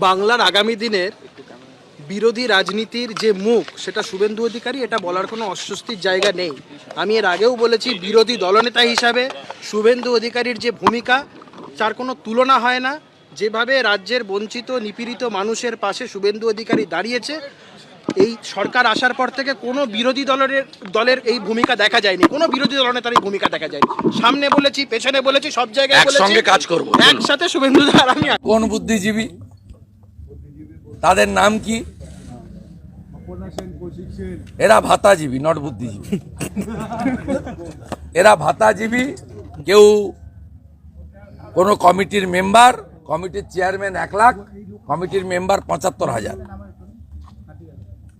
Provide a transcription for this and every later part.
বাংলার আগামী দিনের বিরোধী রাজনীতির যে মুখ সেটা শুভেন্দু অধিকারী এটা বলার কোনো অস্বস্তির জায়গা নেই। আমি এর আগেও বলেছি বিরোধী দলনেতা হিসাবে শুভেন্দু অধিকারীর যে ভূমিকা তার কোনো তুলনা হয় না। যেভাবে রাজ্যের বঞ্চিত নিপীড়িত মানুষের পাশে শুভেন্দু অধিকারী দাঁড়িয়েছে এই সরকার আসার পর থেকে কোনো বিরোধী দলের দলের এই ভূমিকা দেখা যায়নি। কোনো বিরোধী দলনেতার এই ভূমিকা দেখা যায়নি। সামনে বলেছি পেছনে বলেছি সব জায়গায় বলেছি। একসঙ্গে কাজ করব। একসাথে শুভেন্দু আর আমি কোন বুদ্ধিজীবী তাদের নাম কি? এরা ভাতাজীবী নট বুদ্ধিজীবী। এরা ভাতাজীবী কেউ কোনো কমিটির মেম্বার কমিটির চেয়ারম্যান এক লাখ কমিটির মেম্বার পঁচাত্তর হাজার।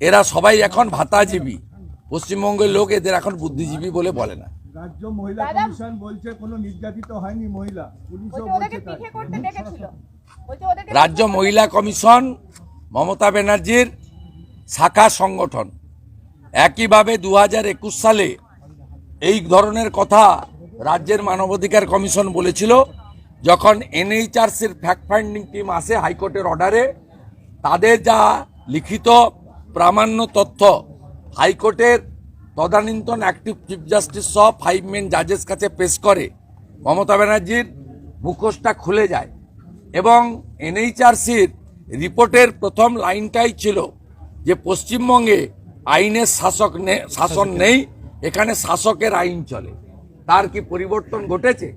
এরা সবাই এখন ভাতাজীবী। পশ্চিমবঙ্গের লোক এদের এখন বুদ্ধিজীবী বলে বলে না। রাজ্য মহিলা কমিশন বলছে কোনো নির্যাতিত হয়নি মহিলা। পুলিশও বলছে রাজ্য মহিলা কমিশন মমতা ব্যানার্জির শাখা সংগঠন। একইভাবে দু হাজার একুশ সালে এই ধরনের কথা রাজ্যের মানবাধিকার কমিশন বলেছিল, যখন এনএইচআরসির ফ্যাক্ট ফাইন্ডিং টিম আসে হাইকোর্টের অর্ডারে তাদের যা লিখিত প্রামাণ্য তথ্য, হাইকোর্টের তদানীন্তন অ্যাক্টিভ চিফ জাস্টিস সহ ফাইভ মেন জাজেস কাছে পেশ করে, মমতা ব্যানার্জির মুখোশটা খুলে যায় এবং এনএইচআরসির রিপোর্টের প্রথম লাইনটাই ছিল যে পশ্চিমবঙ্গে আইনের শাসক শাসন নেই এখানে শাসকের আইন চলে। তার কি পরিবর্তন ঘটেছে?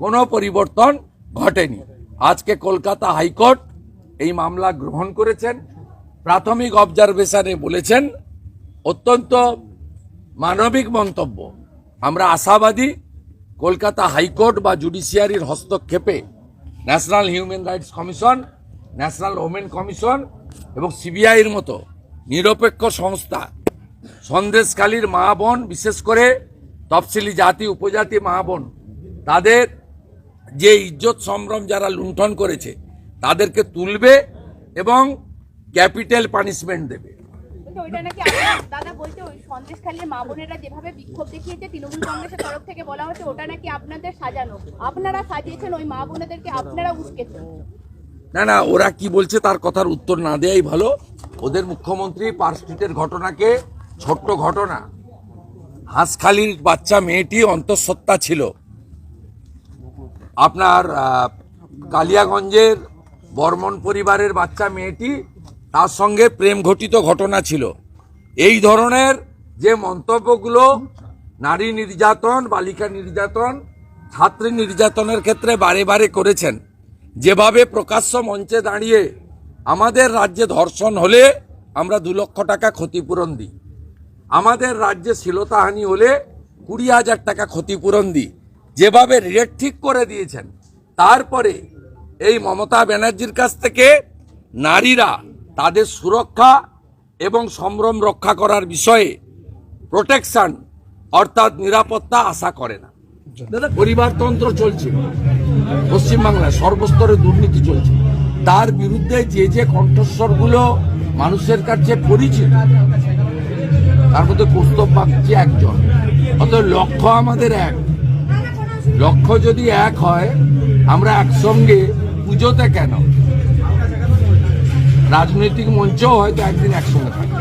কোনো পরিবর্তন ঘটেনি। আজকে কলকাতা হাইকোর্ট এই মামলা গ্রহণ করেছেন। প্রাথমিক অবজারভেশনে বলেছেন অত্যন্ত মানবিক মন্তব্য। আমরা আশাবাদী কলকাতা হাইকোর্ট বা জুডিশিয়ারির হস্তক্ষেপে national human rights commission national women commission এবং সিবিআইয়ের মতো নিরপেক্ষ সংস্থা। সন্দেশকালীর মা বোন, বিশেষ করে তফসিলি জাতি, উপজাতি মা বোন, তাদের যে ইজ্জত সম্ভ্রম যারা লুণ্ঠন করেছে, তাদেরকে তুলবে এবং ক্যাপিটাল পানিশমেন্ট দেবে। আপনারা সাজিয়েছেন ওই মা বোনেদেরকে, আপনারা উস্কেছেন না না, ওরা কি বলছে তার কথার উত্তর না দেয়াই ভালো। ওদের মুখ্যমন্ত্রী পার্ক স্ট্রিটের ঘটনাকে ছোট্ট ঘটনা। হাঁসখালির বাচ্চা মেয়েটি অন্তঃসত্ত্বা ছিল। আপনার কালিয়াগঞ্জের বর্মন পরিবারের বাচ্চা মেয়েটি তার সঙ্গে প্রেম ঘটিত ঘটনা ছিল। এই ধরনের যে মন্তব্যগুলো নারী নির্যাতন, বালিকা নির্যাতন, ছাত্রী নির্যাতনের ক্ষেত্রে বারে বারে করেছেন যেভাবে প্রকাশ্য মঞ্চে দাঁড়িয়ে আমাদের রাজ্যে ধর্ষণ হলে আমরা দু লক্ষ টাকা ক্ষতিপূরণ দিই। আমাদের রাজ্যে শ্লীলতাহানি হলে কুড়ি হাজার টাকা ক্ষতিপূরণ দিই। যেভাবে রেট ঠিক করে দিয়েছেন তারপরে এই মমতা ব্যানার্জির কাছ থেকে নারীরা তাদের সুরক্ষা এবং সম্ভ্রম রক্ষা করার বিষয়ে প্রোটেকশন অর্থাৎ নিরাপত্তা আশা করে না। পরিবারতন্ত্র চলছে। পশ্চিমবাংলায় সর্বস্তরে দুর্নীতি চলছে। তার বিরুদ্ধে যে যে কণ্ঠস্বরগুলো মানুষের কাছে পরিচিত, তার মধ্যে কৌস্তব বাগচি একজন। অতএব লক্ষ্য আমাদের এক। লক্ষ্য যদি এক হয়, আমরা একসঙ্গে পুজোতে কেন? রাজনৈতিক মঞ্চেও হয়তো একদিন একসঙ্গে থাকব।